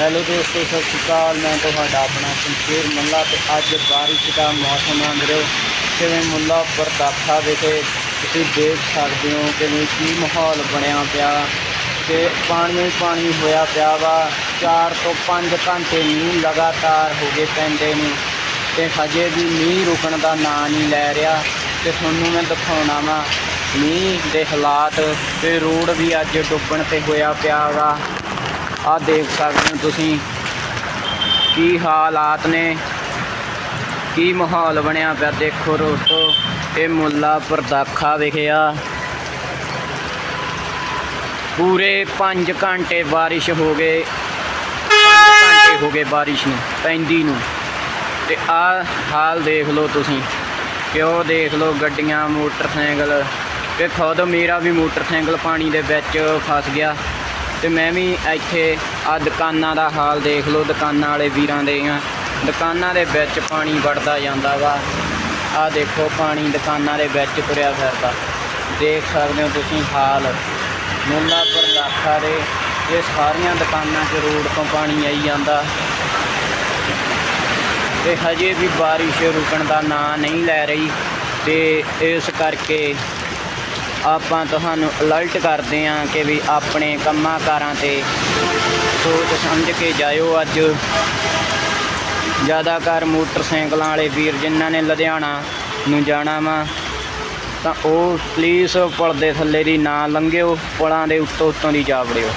Hello ਦੋਸਤੋ, ਸਤਿ ਸ਼੍ਰੀ ਅਕਾਲ। ਮੈਂ ਤੁਹਾਡਾ ਆਪਣਾ ਸੰਕੀਰ ਮੁੱਲਾ ਤੇ ਅੱਜ ਬਾਰਿਸ਼ ਦਾ ਮੌਸਮ ਆ ਵੀਰੋ ਕਿਵੇਂ ਮੁੱਲਾ ਪਰਦਾਖਾ ਵਿਖੇ ਤੁਸੀਂ ਦੇਖ ਸਕਦੇ ਹੋ ਕਿਵੇਂ ਕੀ ਮਾਹੌਲ ਬਣਿਆ ਪਿਆ ਤੇ ਪਾਣੀ ਹੀ ਪਾਣੀ ਹੋਇਆ ਪਿਆ ਵਾ। 4 ਤੋਂ 5 ਘੰਟੇ ਮੀਂਹ ਲਗਾਤਾਰ ਹੋ ਗਏ ਪੈਂਦੇ ਨੇ ਤੇ ਹਜੇ ਵੀ ਮੀਂਹ ਰੁਕਣ ਦਾ ਨਾਂ ਨਹੀਂ ਲੈ ਰਿਹਾ ਤੇ ਤੁਹਾਨੂੰ ਮੈਂ ਦਿਖਾਉਣਾ ਵਾ। ਮੀਂਹ ਦੇ ਹਾਲਾਤ ਤੇ ਰੋਡ ਵੀ ਅੱਜ ਡੁੱਬਣ ਤੇ ਹੋਇਆ ਪਿਆ ਵਾ। ਆਹ ਦੇਖ ਸਕਦੇ ਹੋ ਤੁਸੀਂ ਕੀ ਹਾਲਾਤ ਨੇ, ਕੀ ਮਾਹੌਲ ਬਣਿਆ ਪਿਆ। ਦੇਖੋ ਦੋਸਤੋ, ਇਹ ਮੁੱਲਾ ਪਰਦਾਖਾ ਵਿਖਿਆ। ਪੂਰੇ 5 ਘੰਟੇ ਬਾਰਿਸ਼ ਹੋ ਗਏ। ਘੰਟੇ ਹੋ ਗਏ ਬਾਰਿਸ਼ ਨੂੰ, ਪੈਂਦੀ ਨੂੰ। ਤੇ ਆਹ ਹਾਲ ਦੇਖ ਲਓ ਤੁਸੀਂ। ਕਿਉਂ ਦੇਖ ਲਓ ਗੱਡੀਆਂ, ਮੋਟਰਸਾਈਕਲ। ਤੇ ਖੁਦ ਮੇਰਾ ਵੀ ਮੋਟਰਸਾਈਕਲ ਪਾਣੀ ਦੇ ਵਿੱਚ ਫਸ ਗਿਆ। ਤੇ ਮੈਂ ਵੀ ਇੱਥੇ ਆ ਦੁਕਾਨਾਂ ਦਾ ਹਾਲ ਦੇਖ ਲਓ, ਦੁਕਾਨਾਂ ਵਾਲੇ ਵੀਰਾਂ ਦੇ ਆ। ਦੁਕਾਨਾਂ ਦੇ ਵਿੱਚ ਪਾਣੀ ਵੜਦਾ ਜਾਂਦਾ ਵਾ। ਆ ਦੇਖੋ ਪਾਣੀ ਦੁਕਾਨਾਂ ਦੇ ਵਿੱਚ ਤੁਰਿਆ ਫਿਰਦਾ। ਦੇਖ ਸਕਦੇ ਹੋ ਤੁਸੀਂ ਹਾਲ। ਮੁੱਲਾਪੁਰ ਲਾਖਾ ਦੇ ਇਹ ਸਾਰੀਆਂ ਦੁਕਾਨਾਂ 'ਚ ਰੋਡ ਤੋਂ ਪਾਣੀ ਆਈ ਜਾਂਦਾ। ਤੇ ਹਜੇ ਵੀ ਬਾਰਿਸ਼ ਰੁਕਣ ਦਾ ਨਾਂ ਨਹੀਂ ਲੈ ਰਹੀ। ਤੇ ਇਸ ਕਰਕੇ ਆਪਾਂ ਤੁਹਾਨੂੰ ਅਲਰਟ ਕਰਦੇ ਹਾਂ ਕਿ ਵੀ ਆਪਣੇ ਕੰਮਾਂ ਕਾਰਾਂ ਤੇ ਸੋਚ ਸਮਝ ਕੇ ਜਾਇਓ ਅੱਜ। ਜ਼ਿਆਦਾਤਰ ਮੋਟਰਸਾਈਕਲਾਂ ਵਾਲੇ ਵੀਰ ਜਿਨ੍ਹਾਂ ਨੇ ਲੁਧਿਆਣਾ ਨੂੰ ਜਾਣਾ ਵਾ, ਤਾਂ ਉਹ ਪਲੀਜ਼ ਪੁਲ ਦੇ ਥੱਲੇ ਦੀ ਨਾ ਲੰਘਿਓ, ਪੁਲਾਂ ਦੇ ਉੱਤੋਂ ਉੱਤੋਂ ਦੀ ਜਾ ਵੜਿਓ।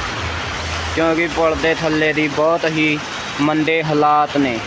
ਕਿਉਂਕਿ ਪੁਲ ਦੇ ਥੱਲੇ ਦੀ ਬਹੁਤ ਹੀ ਮੰਦੇ ਹਾਲਾਤ ਨੇ।